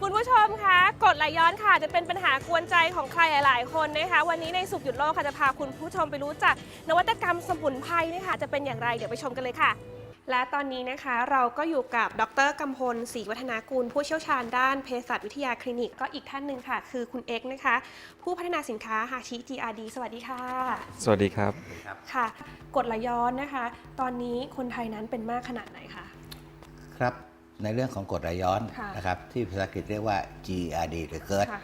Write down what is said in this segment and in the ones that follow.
คุณผู้ชมคะกดไหลย้อนค่ะ จะเป็นปัญหากวนใจของใครหลาย ๆ คนนะคะ วันนี้ในสุขหยุดโลกค่ะจะพาคุณผู้ชมไปรู้จักนวัตกรรมสมุนไพรนะคะจะเป็นอย่างไรเดี๋ยวไปชมกันเลยค่ะ และตอนนี้นะคะเราก็อยู่กับดรกำพลศรีวัฒนากุลผู้เชี่ยวชาญด้านเภสัชวิทยาคลินิก ก็อีกท่านหนึ่งค่ะ คือคุณเอ็กซ์นะคะ ผู้พัฒนาสินค้าฮาชิ GRD สวัสดีค่ะ สวัสดีครับค่ะกรดไหลย้อนนะคะ ตอนนี้คนไทยนั้นเป็นมากขนาดไหนคะครับในเรื่องของกรดไหลย้อนค่ะนะครับที่ภาษาอังกฤษเรียกว่า GERD หรือ GERD ค่ะ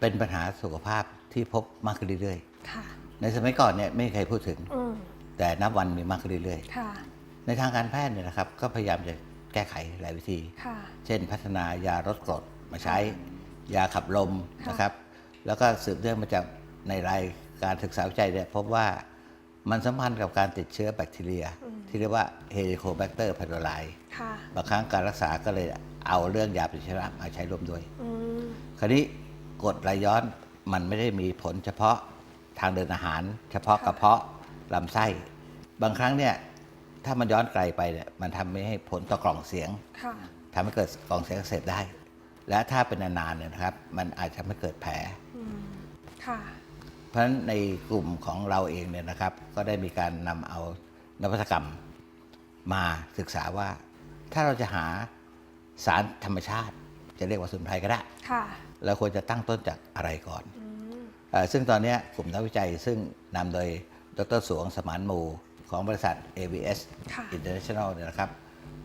เป็นปัญหาสุขภาพที่พบมากขึ้นเรื่อยค่ะๆในสมัยก่อนเนี่ยไม่มีใครพูดถึงอืมแต่นับวันมีมากขึ้นเรื่อยค่ะๆ ในทางการแพทย์เนี่ยนะครับ ก็พยายามจะแก้ไขหลายวิธี ค่ะ เช่น พัฒนายาลดกรดมาใช้ ยาขับลมค่ะนะครับ แล้วก็สืบเนื่องมาจากในรายการศึกษาวิจัยเนี่ยพบว่ามันสัมพันธ์กับการติดเชื้อแบคทีเรียที่เรียกว่า Helicobacter pylori ค่ะบางครั้งการรักษาก็เลยเอาเรื่องยาปฏิชีวนะมาใช้ร่วมด้วย อืมคราวนี้กรดไหลย้อนมันไม่ได้มีผลเฉพาะทางเดินอาหาร เฉพาะค่ะกระเพาะลำไส้ บางครั้งเนี่ย ถ้ามันย้อนไกลไปเนี่ยมันทำให้ผลต่อกล่องเสียงค่ะทำให้เกิดกล่องเสียงอักเสบได้ และถ้าเป็นนานๆเนี่ยนะครับ มันอาจจะไม่เกิดแผลอืมค่ะเพราะฉะนั้นในกลุ่มของเราเองเนี่ยนะครับ ก็ได้มีการนำเอานวัตกรรมมาศึกษาว่า ถ้าเราจะหาสารธรรมชาติ จะเรียกว่าสมุนไพรก็ได้ค่ะเราควรจะตั้งต้นจากอะไรก่อนอืมเออซึ่งตอนเนี้ยกลุ่มนักวิจัยซึ่งนำโดยดรสวงสมานหมู ของบริษัท ABS ค่ะ International เนี่ยนะครับ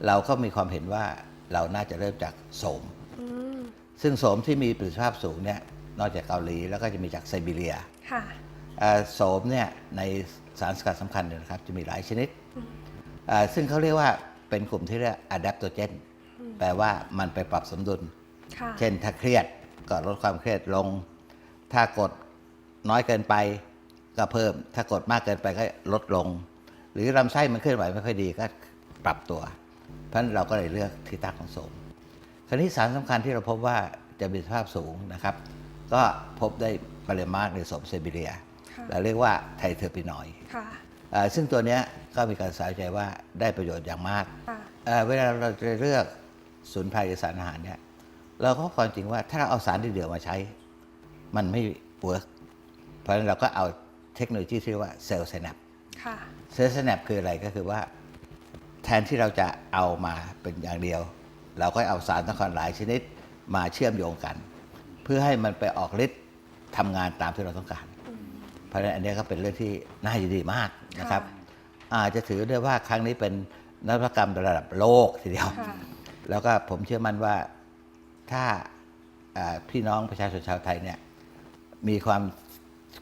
เราก็มีความเห็นว่าเราน่าจะเริ่มจากโสม อืมซึ่งโสมที่มีประสิทธิภาพสูงเนี่ยนอกจากเกาหลีแล้วก็จะมีจากไซบีเรียค่ะ เอ่อโสมเนี่ยในสารสกัดสำคัญเนี่ยนะครับจะมีหลายชนิดเอ่อซึ่งเขาเรียกว่าเป็นกลุ่มที่เรียก adaptogen แปลว่ามันไปปรับสมดุล ค่ะเช่นถ้าเครียดก็ลดความเครียดลง ถ้ากดน้อยเกินไปก็เพิ่ม ถ้ากดมากเกินไปก็ลดลง หรือลำไส้มันเคลื่อนไหวไม่ค่อยดีก็ปรับตัว เพราะฉะนั้นเราก็เลยเลือกที่ตั้งของโสมคราวนี้สารสำคัญที่เราพบว่าจะมีประสิทธิภาพสูงนะครับ ก็พบได้ปริมาณในโสมเซบิเรียค่ะเราเรียกว่าไทเทอร์ปินอยด์ค่ะเอ่อซึ่งตัวเนี้ยก็มีการสายใจว่าได้ประโยชน์อย่างมากค่ะเอ่อเวลาเราจะเลือกสมุนไพรหรือสารอาหารเนี่ยเราก็พบความจริงว่าถ้าเราเอาสารเดียวๆมาใช้ มันไม่เวิร์กเพราะฉะนั้นเราก็เอาเทคโนโลยีที่เรียกว่าเซลล์ไซนัปค่ะ เซลล์ไซนัปคืออะไรก็คือว่า แทนที่เราจะเอามาเป็นอย่างเดียว เราก็เอาสารต่างๆหลายชนิดมาเชื่อมโยงกัน เพื่อให้มันไปออกฤทธิ์ทำงานตามที่เราต้องการ เพราะฉะนั้นอันเนี้ยก็เป็นเรื่องที่น่ายินดีมากนะครับ อาจจะถือได้ว่าครั้งนี้เป็นนวัตกรรมระดับโลกทีเดียวค่ะแล้วก็ผมเชื่อมั่นว่าถ้าอ่าพี่น้องประชาชนชาวไทยเนี่ยมีความ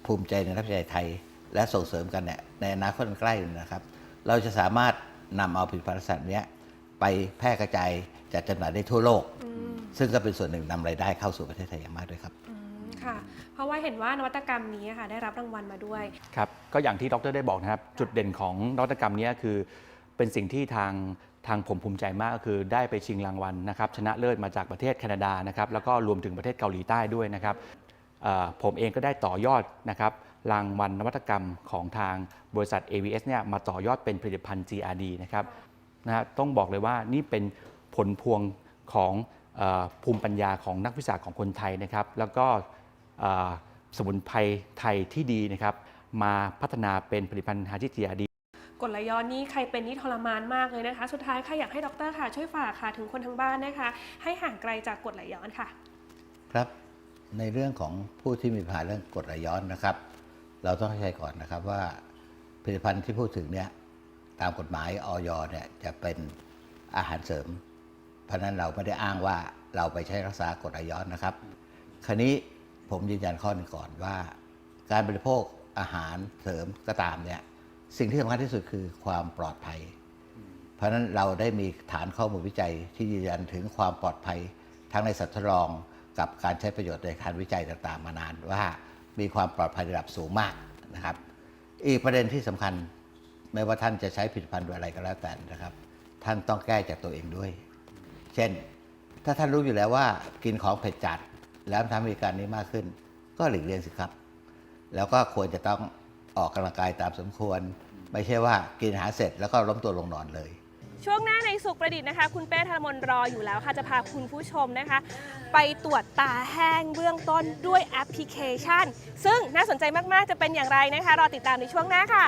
ภูมิใจในนักวิจัยไทย และส่งเสริมกันเนี่ยในอนาคตอันใกล้นี้นะครับ เราจะสามารถนำเอาผลิตภัณฑ์สัตว์เนี้ยไปแพร่กระจายจัดจำหน่ายได้ทั่วโลกอืมซึ่งก็เป็นส่วนหนึ่งนำรายได้เข้าสู่ประเทศไทยอย่างมากด้วยครับอืมค่ะ เพราะว่าเห็นว่านวัตกรรมนี้ค่ะได้รับรางวัลมาด้วยครับก็อย่างที่ดรได้บอกนะครับ จุดเด่นของนวัตกรรมเนี้ยคือ เป็นสิ่งที่ทางทางผมภูมิใจมากก็คือได้ไปชิงรางวัลนะครับ ชนะเลิศมาจากประเทศแคนาดานะครับแล้วก็รวมถึงประเทศเกาหลีใต้ด้วยนะครับเอ่อผมเองก็ได้ต่อยอดนะครับ รางวัลนวัตกรรมของทางบริษัท AVS เนี่ยมาต่อยอดเป็นผลิตภัณฑ์ GRD นะครับนะฮะต้องบอกเลยว่านี่เป็นผลพวงของออภูมิปัญญาของนักวิชาการของคนไทยนะครับ แล้วก็สมุนไพรไทยที่ดีนะครับ มาพัฒนาเป็นผลิตภัณฑ์ฮาจิ GRD กรดไหลย้อนนี่ใครเป็นนี่ทรมานมากเลยนะคะ สุดท้ายค่ะอยากให้ดรค่ะ ช่วยฝากค่ะถึงคนทางบ้านนะคะ ให้ห่างไกลจากกรดไหลย้อนค่ะ ครับในเรื่องของผู้ที่มีปัญหาเรื่องกรดไหลย้อนนะครับ เราต้องเข้าใจก่อนนะครับว่าผลิตภัณฑ์ที่พูดถึงเนี่ยตามกฎหมายออยเนี่ยจะเป็นอาหารเสริม เพราะนั้นเราไม่ได้อ้างว่าเราไปใช้รักษากรดไหลย้อนนะครับ ครนี้ผมยืนยันข้อนึงก่อนว่า การบริโภคอาหารเสริมก็ตามเนี่ยสิ่งที่สำคัญที่สุดคือความปลอดภัย เพราะฉะนั้นเราได้มีฐานข้อมูลวิจัยที่ยืนยันถึงความปลอดภัย ทั้งในสัตว์ทดลองกับการใช้ประโยชน์ในการวิจัยต่างๆมานานว่า มีความปลอดภัยระดับสูงมากนะครับ อีกประเด็นที่สำคัญไม่ว่าท่านจะใช้ผลิตภัณฑ์อะไรก็แล้วแต่นะครับ ท่านต้องแก้จากตัวเองด้วย เช่น ถ้าท่านรู้อยู่แล้วว่ากินของเผ็ดจัด แล้วทำให้การนี้มากขึ้น ก็หลีกเลี่ยงสิครับ แล้วก็ควรจะต้องออกกำลังกายตามสมควร ไม่ใช่ว่ากินอาหารเสร็จแล้วก็ล้มตัวลงนอนเลย ช่วงหน้าในสุขประดิษฐ์นะคะ คุณเป้ธนมนรออยู่แล้วค่ะ จะพาคุณผู้ชมนะคะ ไปตรวจตาแห้งเบื้องต้นด้วยแอปพลิเคชัน ซึ่งน่าสนใจมาก ๆ จะเป็นอย่างไรนะคะ รอติดตามในช่วงหน้าค่ะ